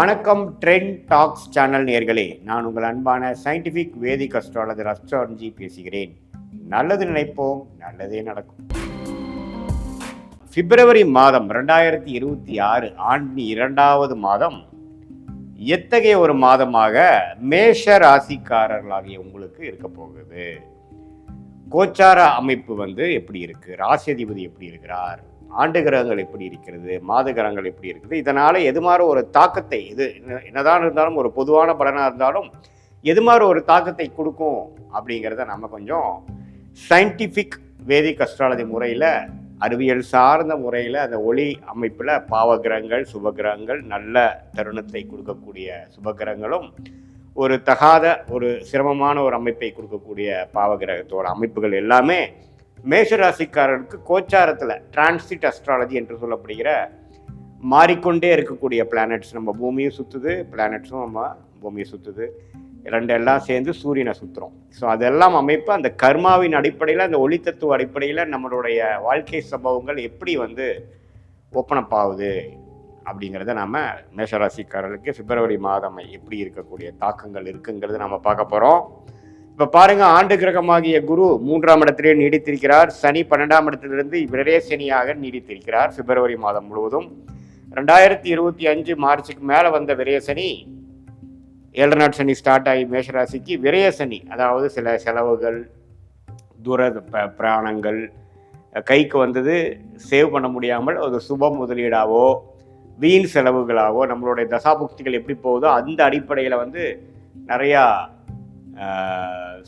வணக்கம் trend tax channel நேர்களே நான் உங்கள் அன்பான சயின்டிஃபிக் வேதிக் அஸ்ட்ராலஜர் அஸ்ட்ராலஜி பேசுகிறேன். நல்லது நினைப்போம் நல்லதே நடக்கும். பிப்ரவரி மாதம் ரெண்டாயிரத்தி இருபத்தி ஆறு ஆண்டின் இரண்டாவது மாதம். எத்தகைய ஒரு மாதமாக மேஷ ராசிக்காரர்களாகிய உங்களுக்கு இருக்க போகுது? கோச்சார அமைப்பு வந்து எப்படி இருக்கு? ராசி அதிபதி எப்படி இருக்கிறார்? ஆண்டு கிரகங்கள் எப்படி இருக்கிறது மாத கிரகங்கள் எப்படி இருக்குது இதனால் எது மாதிரி ஒரு தாக்கத்தை இது என்ன- என்னதான் இருந்தாலும் ஒரு பொதுவான பலனாக இருந்தாலும் எது மாதிரி ஒரு தாக்கத்தை கொடுக்கும் அப்படிங்கிறத நம்ம கொஞ்சம் சயின்டிஃபிக் வேதிக் அஸ்ட்ராலஜி முறையில் அறிவியல் சார்ந்த முறையில் அந்த ஒளி அமைப்பில் பாவகிரகங்கள் சுபகிரகங்கள் நல்ல தருணத்தை கொடுக்கக்கூடிய சுபகிரகங்களும் ஒரு தகாத ஒரு சிரமமான ஒரு அமைப்பை கொடுக்கக்கூடிய பாவகிரகத்தோட அமைப்புகள் எல்லாமே மேஷராசிக்காரருக்கு கோச்சாரத்தில் டிரான்சிட் அஸ்ட்ராலஜி என்று சொல்லப்படுகிற மாறிக்கொண்டே இருக்கக்கூடிய பிளானட்ஸ் நம்ம பூமியும் சுற்றுது பிளானட்ஸும் நம்ம பூமியை சுற்றுது ரெண்டு எல்லாம் சேர்ந்து சூரியனை சுற்றுறோம் ஸோ அதெல்லாம் அமைப்பு அந்த கர்மாவின் அடிப்படையில் அந்த ஒளித்தத்துவ அடிப்படையில் நம்மளுடைய வாழ்க்கை சம்பவங்கள் எப்படி வந்து ஓப்பன் அப் ஆகுது அப்படிங்கிறத நம்ம மேஷராசிக்காரர்களுக்கு பிப்ரவரி மாதம் எப்படி இருக்கக்கூடிய தாக்கங்கள் இருக்குங்கிறத நம்ம பார்க்க போகிறோம் இப்போ பாருங்க ஆண்டு கிரகமாகிய குரு மூன்றாம் இடத்திலே நீடித்திருக்கிறார். சனி பன்னெண்டாம் இடத்திலிருந்து விரே சனியாக நீடித்திருக்கிறார் பிப்ரவரி மாதம் முழுவதும். ரெண்டாயிரத்தி இருபத்தி அஞ்சு மார்ச்சுக்கு மேலே வந்த விரய சனி ஏழரை நாட் சனி ஸ்டார்ட் ஆகி மேஷராசிக்கு விரய சனி அதாவது சில செலவுகள் தூர ப- பிராணங்கள் கைக்கு வந்தது சேவ் பண்ண முடியாமல் ஒரு சுப முதலீடாவோ வீண் செலவுகளாகவோ நம்மளுடைய தசாபுக்திகள் எப்படி போகுதோ அந்த அடிப்படையில் வந்து நிறையா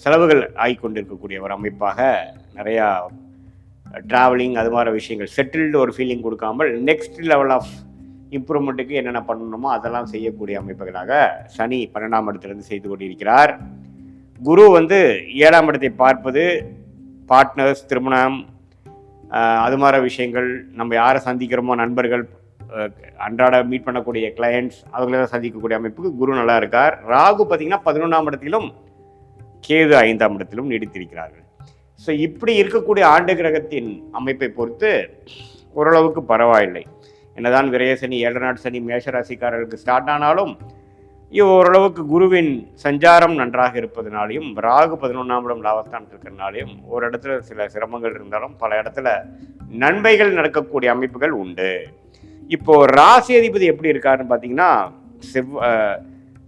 செலவுகள் ஆகிக்கொண்டிருக்கக்கூடிய ஒரு அமைப்பாக நிறையா ட்ராவலிங் அது மாதிரி விஷயங்கள் செட்டில்டு ஒரு ஃபீலிங் கொடுக்காமல் நெக்ஸ்ட் லெவல் ஆஃப் இம்ப்ரூவ்மெண்ட்டுக்கு என்னென்ன பண்ணணுமோ அதெல்லாம் செய்யக்கூடிய அமைப்புகளாக சனி பன்னெண்டாம் இடத்திலிருந்து செய்து கொண்டிருக்கிறார். குரு வந்து ஏழாம் இடத்தை பார்ப்பது பார்ட்னர்ஸ் திருமணம் அது மாதிரி விஷயங்கள் நம்ம யாரை சந்திக்கிறோமோ நண்பர்கள் அன்றாட மீட் பண்ணக்கூடிய கிளையண்ட்ஸ் அவங்களெல்லாம் சந்திக்கக்கூடிய அமைப்புக்கு குரு நல்லா இருக்கார். ராகு பார்த்தீங்கன்னா பதினொன்றாம் இடத்திலும் கேது ஐந்தாம் இடத்திலும் நீடித்திருக்கிறார்கள். ஸோ இப்படி இருக்கக்கூடிய ஆண்டு கிரகத்தின் அமைப்பை பொறுத்து ஓரளவுக்கு பரவாயில்லை. என்னதான் விரயசனி ஏழநாடு சனி மேஷராசிக்காரர்களுக்கு ஸ்டார்ட் ஆனாலும் ஓரளவுக்கு குருவின் சஞ்சாரம் நன்றாக இருப்பதனாலையும் ராகு பதினொன்றாம் இடம் லாபஸ்தான் இருக்கிறனாலையும் ஒரு இடத்துல சில சிரமங்கள் இருந்தாலும் பல இடத்துல நன்மைகள் நடக்கக்கூடிய அமைப்புகள் உண்டு. இப்போ ராசி அதிபதி எப்படி இருக்காருன்னு பார்த்தீங்கன்னா செவ்வ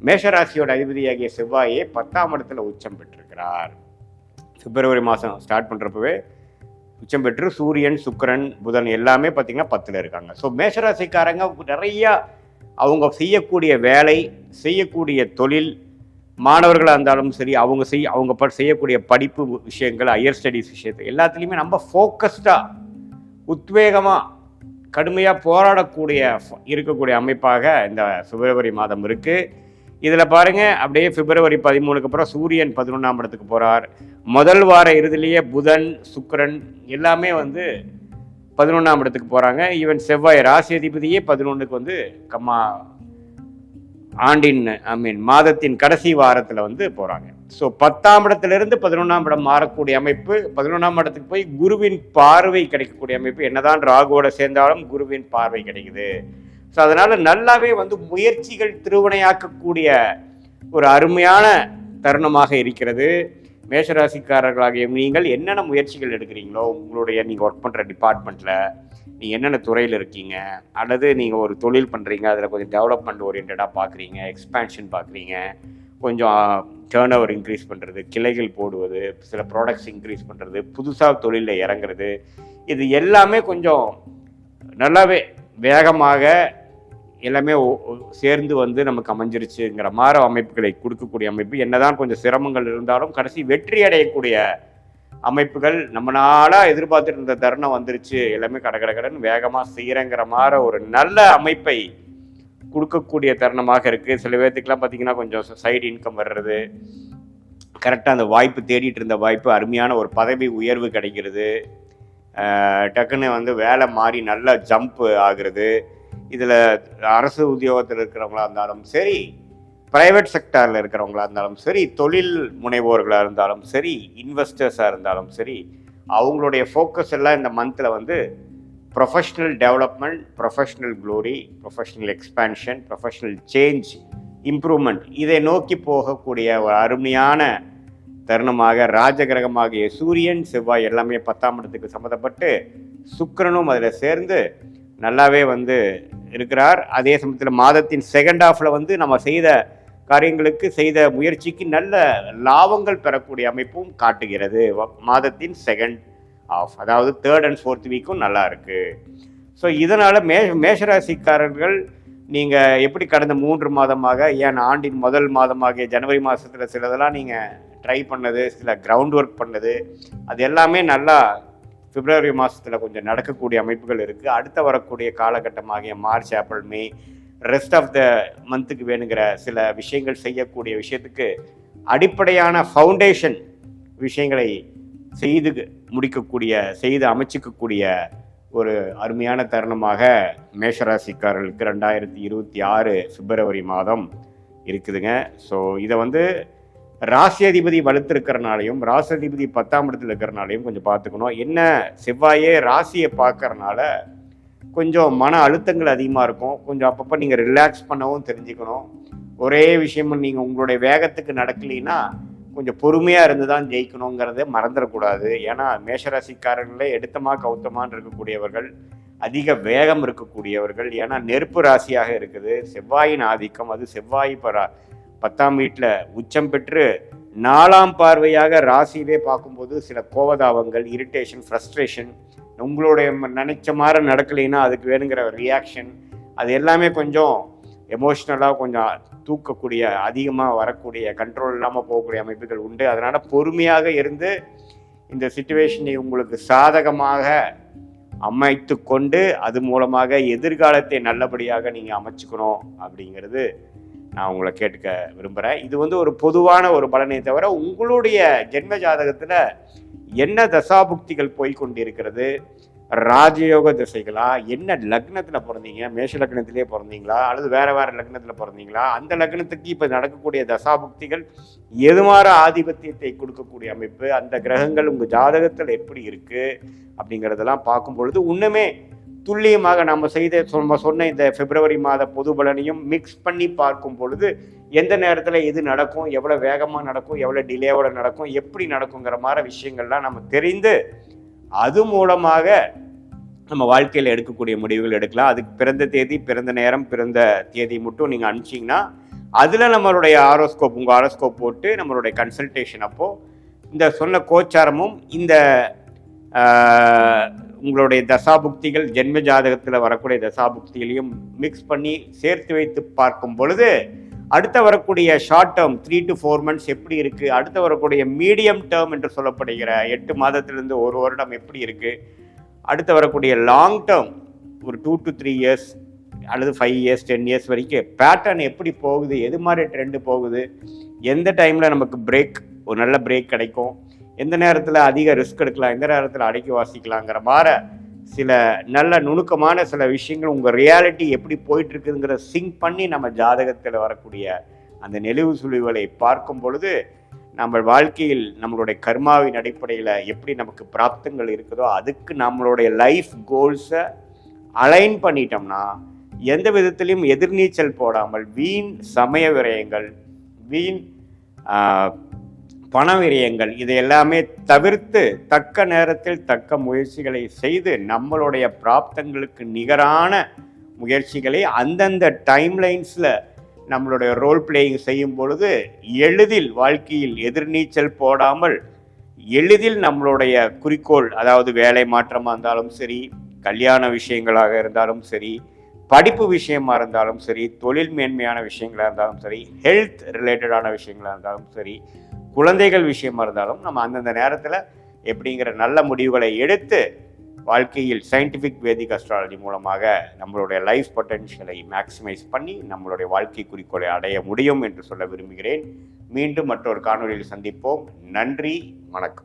மேஷராசியோட அதிபதியாகிய செவ்வாயே பத்தாம் இடத்துல உச்சம் பெற்றிருக்கிறார். பிப்ரவரி மாதம் ஸ்டார்ட் பண்ணுறப்பவே உச்சம் பெற்று சூரியன் சுக்கிரன் புதன் எல்லாமே பார்த்திங்கன்னா பத்தில் இருக்காங்க. ஸோ மேஷராசிக்காரங்க நிறையா அவங்க செய்யக்கூடிய வேலை செய்யக்கூடிய தொழில் மாணவர்களாக இருந்தாலும் சரி அவங்க செய் அவங்க ப செய்யக்கூடிய படிப்பு விஷயங்கள் ஹையர் ஸ்டடீஸ் விஷயத்தை எல்லாத்துலேயுமே நம்ம ஃபோக்கஸ்டாக உத்வேகமாக கடுமையாக போராடக்கூடிய இருக்கக்கூடிய அமைப்பாக இந்த பிப்ரவரி மாதம் இருக்குது இதில் பாருங்கள் அப்படியே பிப்ரவரி பதிமூணுக்கு அப்புறம் சூரியன் பதினொன்றாம் இடத்துக்கு போகிறார் முதல் வார இறுதியிலேயே புதன் சுக்கரன் எல்லாமே வந்து பதினொன்றாம் இடத்துக்கு போகிறாங்க ஈவன் செவ்வாய் ராசி அதிபதியே பதினொன்றுக்கு வந்து கம்மா ஆண்டின் ஐ மீன் மாதத்தின் கடைசி வாரத்தில் வந்து போகிறாங்க ஸோ பத்தாம் இடத்துலேருந்து பதினொன்றாம் இடம் மாறக்கூடிய அமைப்பு பதினொன்றாம் இடத்துக்கு போய் குருவின் பார்வை கிடைக்கக்கூடிய அமைப்பு. என்னதான் ராகுவோட சேர்ந்தாலும் குருவின் பார்வை கிடைக்குது. ஸோ அதனால் நல்லாவே வந்து முயற்சிகள் திருவினையாக்கக்கூடிய ஒரு அருமையான தருணமாக இருக்கிறது. மேஷராசிக்காரர்களாகிய நீங்கள் என்னென்ன முயற்சிகள் எடுக்கிறீங்களோ உங்களுடைய நீங்கள் ஒர்க் பண்ணுற டிபார்ட்மெண்ட்டில் நீங்கள் என்னென்ன துறையில் இருக்கீங்க அல்லது நீங்கள் ஒரு தொழில் பண்ணுறீங்க அதில் கொஞ்சம் டெவலப்மெண்ட் ஓரியன்டாக பார்க்குறீங்க எக்ஸ்பேன்ஷன் பார்க்குறீங்க கொஞ்சம் டேர்ன் ஓவர் இன்க்ரீஸ் பண்ணுறது கிளைகள் போடுவது சில ப்ராடக்ட்ஸ் இன்க்ரீஸ் பண்ணுறது புதுசாக தொழிலில் இறங்குறது இது எல்லாமே கொஞ்சம் நல்லாவே வேகமாக எல்லாமே சேர்ந்து வந்து நமக்கு அமைஞ்சிருச்சுங்கிற மாதிரி அமைப்புகளை கொடுக்கக்கூடிய அமைப்பு. என்னதான் கொஞ்சம் சிரமங்கள் இருந்தாலும் கடைசி வெற்றி அடையக்கூடிய அமைப்புகள் நம்ம எதிர்பார்த்துட்டு இருந்த தருணம் வந்துருச்சு. எல்லாமே கட கட கடன் வேகமாக செய்கிறேங்கிற மாதிரி ஒரு நல்ல அமைப்பை கொடுக்கக்கூடிய தருணமாக இருக்குது சில பேர்த்துக்கெல்லாம் பார்த்தீங்கன்னா கொஞ்சம் சைடு இன்கம் வர்றது கரெக்டாக அந்த வாய்ப்பு தேடிட்டு இருந்த வாய்ப்பு அருமையான ஒரு பதவி உயர்வு கிடைக்கிறது டக்குன்னு வந்து வேலை மாறி நல்ல ஜம்ப் ஆகுறது இதில் அரசு உத்தியோகத்தில் இருக்கிறவங்களா இருந்தாலும் சரி ப்ரைவேட் செக்டாரில் இருக்கிறவங்களா இருந்தாலும் சரி தொழில் முனைவோர்களாக இருந்தாலும் சரி இன்வெஸ்டர்ஸாக இருந்தாலும் சரி அவங்களுடைய ஃபோக்கஸ் எல்லாம் இந்த மந்தில் வந்து professional development professional glory professional expansion professional change improvement இதை நோக்கி போகக்கூடிய ஒரு அருமையான தருணமாக ராஜகிரகமாகிய சூரியன் செவ்வாய் எல்லாமே பத்தாம் இடத்துக்கு சம்மந்தப்பட்டு சுக்கிரனும் அதில் சேர்ந்து நல்லாவே வந்து இருக்கிறார். அதே சமயத்தில் மாதத்தின் செகண்ட் ஹாஃபில் வந்து நம்ம செய்த காரியங்களுக்கு செய்த முயற்சிக்கு நல்ல லாபங்கள் பெறக்கூடிய அமைப்பும் காட்டுகிறது. மாதத்தின் செகண்ட் ஆஃப் அதாவது தேர்ட் அண்ட் ஃபோர்த் வீக்கும் நல்லா இருக்குது ஸோ இதனால் மே மேஷராசிக்காரர்கள் நீங்கள் எப்படி கடந்த மூன்று மாதமாக ஏன் ஆண்டின் முதல் மாதமாகிய ஜனவரி மாதத்தில் சிலதெல்லாம் நீங்கள் ட்ரை பண்ணது சில கிரவுண்ட் ஒர்க் பண்ணது அது எல்லாமே நல்லா பிப்ரவரி மாதத்தில் கொஞ்சம் நடக்கக்கூடிய அமைப்புகள் இருக்குது அடுத்த வரக்கூடிய காலகட்டமாகிய March April May rest of the மந்த்துக்கு வேணுங்கிற சில விஷயங்கள் செய்யக்கூடிய விஷயத்துக்கு அடிப்படையான ஃபவுண்டேஷன் விஷயங்களை செய்து முடிக்கக்கூடிய செய்து அமைச்சிக்கக்கூடிய ஒரு அருமையான தருணமாக மேஷராசிக்காரர்களுக்கு ரெண்டாயிரத்தி இருபத்தி ஆறு பிப்ரவரி மாதம் இருக்குதுங்க. ஸோ இதை வந்து ராசி அதிபதி வலுத்திருக்கிறனாலையும் ராசியாதிபதி பத்தாம் இடத்துல இருக்கிறனாலையும் கொஞ்சம் பார்த்துக்கணும். என்ன செவ்வாயே ராசியை பார்க்கறனால கொஞ்சம் மன அழுத்தங்கள் அதிகமாக இருக்கும். கொஞ்சம் அப்பப்போ நீங்கள் ரிலாக்ஸ் பண்ணவும் தெரிஞ்சுக்கணும். ஒரே விஷயமும் நீங்கள் உங்களுடைய வேகத்துக்கு நடக்கலைன்னா கொஞ்சம் பொறுமையாக இருந்து தான் ஜெயிக்கணுங்கிறத மறந்துடக்கூடாது. ஏன்னா மேஷராசிக்காரர்களே எடுத்தமா கௌத்தமான்னு இருக்கக்கூடியவர்கள் அதிக வேகம் இருக்கக்கூடியவர்கள். ஏன்னா நெருப்பு ராசியாக இருக்குது. செவ்வாயின் ஆதிக்கம் அது செவ்வாய் பரா பத்தாம் வீட்டில் உச்சம் பெற்று நாலாம் பார்வையாக ராசியிலே பார்க்கும்போது சில கோவதாபங்கள் இரிட்டேஷன் ஃப்ரஸ்ட்ரேஷன் உங்களுடைய நினைச்ச மாதிரி நடக்கலைன்னா அதுக்கு வேணுங்கிற ரியாக்ஷன் அது எல்லாமே கொஞ்சம் எமோஷ்னலாக கொஞ்சம் தூக்கக்கூடிய அதிகமாக வரக்கூடிய கண்ட்ரோல் இல்லாமல் போகக்கூடிய அமைப்புகள் உண்டு. அதனால் பொறுமையாக இருந்து இந்த சுச்சுவேஷனை உங்களுக்கு சாதகமாக அமைத்து கொண்டு அது மூலமாக எதிர்காலத்தை நல்லபடியாக நீங்கள் அமைச்சுக்கணும் அப்படிங்கிறது நான் உங்களை கேட்டுக்க விரும்புகிறேன் இது வந்து ஒரு பொதுவான ஒரு பலனை தவிர உங்களுடைய ஜென்ம ஜாதகத்தில் என்ன தசாபுக்திகள் போய்கொண்டிருக்கிறது ராஜயோக திசைகளா? என்ன லக்னத்தில் பிறந்தீங்க? மேஷ லக்னத்திலே பிறந்தீங்களா? அல்லது வேறு வேறு லக்னத்தில் பிறந்தீங்களா? அந்த லக்னத்துக்கு இப்போ நடக்கக்கூடிய தசாபுக்திகள் எதுமாற ஆதிபத்தியத்தை கொடுக்கக்கூடிய அமைப்பு? அந்த கிரகங்கள் உங்கள் ஜாதகத்தில் எப்படி இருக்குது அப்படிங்கிறதெல்லாம் பார்க்கும் பொழுது இன்னுமே துல்லியமாக நம்ம செய்த நம்ம சொன்ன இந்த பிப்ரவரி மாத பொது பலனையும் மிக்ஸ் பண்ணி பார்க்கும் பொழுது எந்த நேரத்தில் எது நடக்கும் எவ்வளோ வேகமாக நடக்கும் எவ்வளோ டிலேவோட நடக்கும் எப்படி நடக்குங்கிற மாதிரி விஷயங்கள்லாம் நம்ம தெரிந்து அது மூலமாக நம்ம வாழ்க்கையில் எடுக்கக்கூடிய முடிவுகள் எடுக்கலாம். அதுக்கு பிறந்த தேதி பிறந்த நேரம் பிறந்த தேதி மட்டும் நீங்கள் அனுப்பிச்சிங்கன்னா அதில் நம்மளுடைய ஆரோஸ்கோப் உங்கள் ஆரோஸ்கோப் போட்டு நம்மளுடைய கன்சல்டேஷன் அப்போது இந்த சொன்ன கோச்சாரமும் இந்த உங்களுடைய தசாபுக்திகள் ஜென்ம ஜாதகத்தில் வரக்கூடிய தசாபுக்திகளையும் மிக்ஸ் பண்ணி சேர்த்து வைத்து பார்க்கும் பொழுது அடுத்த வரக்கூடிய short term three to four months எப்படி இருக்குது அடுத்து வரக்கூடிய மீடியம் டேர்ம் என்று சொல்லப்படுகிற எட்டு மாதத்திலிருந்து ஒரு வருடம் எப்படி இருக்குது அடுத்து வரக்கூடிய லாங் டேர்ம் ஒரு டூ டு த்ரீ இயர்ஸ் அல்லது ஃபைவ் இயர்ஸ் டென் இயர்ஸ் வரைக்கும் பேட்டர்ன் எப்படி போகுது? எது மாதிரி ட்ரெண்டு போகுது? எந்த டைமில் நமக்கு பிரேக் ஒரு நல்ல பிரேக் கிடைக்கும்? எந்த நேரத்தில் அதிக ரிஸ்க் எடுக்கலாம் எந்த நேரத்தில் அடக்கி வாசிக்கலாங்கிற மாதிரி சில நல்ல நுணுக்கமான சில விஷயங்கள் உங்கள் ரியாலிட்டி எப்படி போயிட்டு இருக்குதுங்கிற சிங்க் பண்ணி நம்ம ஜாதகத்தில் வரக்கூடிய அந்த நெளிவு சுழிவுகளை பார்க்கும் பொழுது நம்ம வாழ்க்கையில் நம்மளுடைய கர்மாவின் அடிப்படையில் எப்படி நமக்கு பிராப்தங்கள் இருக்குதோ அதுக்கு நம்மளுடைய லைஃப் கோல்ஸை அலைன் பண்ணிட்டோம்னா எந்த விதத்திலையும் எதிர்நீச்சல் போடாமல் வீண் சமய விரயங்கள் வீண் பண விரயங்கள் இது எல்லாமே தவிர்த்து தக்க நேரத்தில் தக்க முயற்சிகளை செய்து நம்மளுடைய பிராப்தங்களுக்கு நிகரான முயற்சிகளை அந்தந்த டைம்லைன்ஸில் நம்மளுடைய ரோல் பிளேயிங் செய்யும் பொழுது எளிதில் வாழ்க்கையில் எதிர்நீச்சல் போடாமல் எளிதில் நம்மளுடைய குறிக்கோள் அதாவது வேலை மாற்றமாக இருந்தாலும் சரி கல்யாண விஷயங்களாக இருந்தாலும் சரி படிப்பு விஷயமா இருந்தாலும் சரி தொழில் மேன்மையான விஷயங்களாக இருந்தாலும் சரி ஹெல்த் ரிலேட்டடான விஷயங்களாக இருந்தாலும் சரி குழந்தைகள் விஷயமா இருந்தாலும் நம்ம அந்தந்த நேரத்தில் எப்படிங்கிற நல்ல முடிவுகளை எடுத்து வாழ்க்கையில் சயின்டிஃபிக் வேதிக் அஸ்ட்ராலஜி மூலமாக நம்மளுடைய லைஃப் பொட்டென்ஷியலை மேக்சிமைஸ் பண்ணி நம்மளுடைய வாழ்க்கை குறிக்கோளை அடைய முடியும் என்று சொல்ல விரும்புகிறேன். மீண்டும் மற்றொரு காணொலியில் சந்திப்போம். நன்றி. வணக்கம்.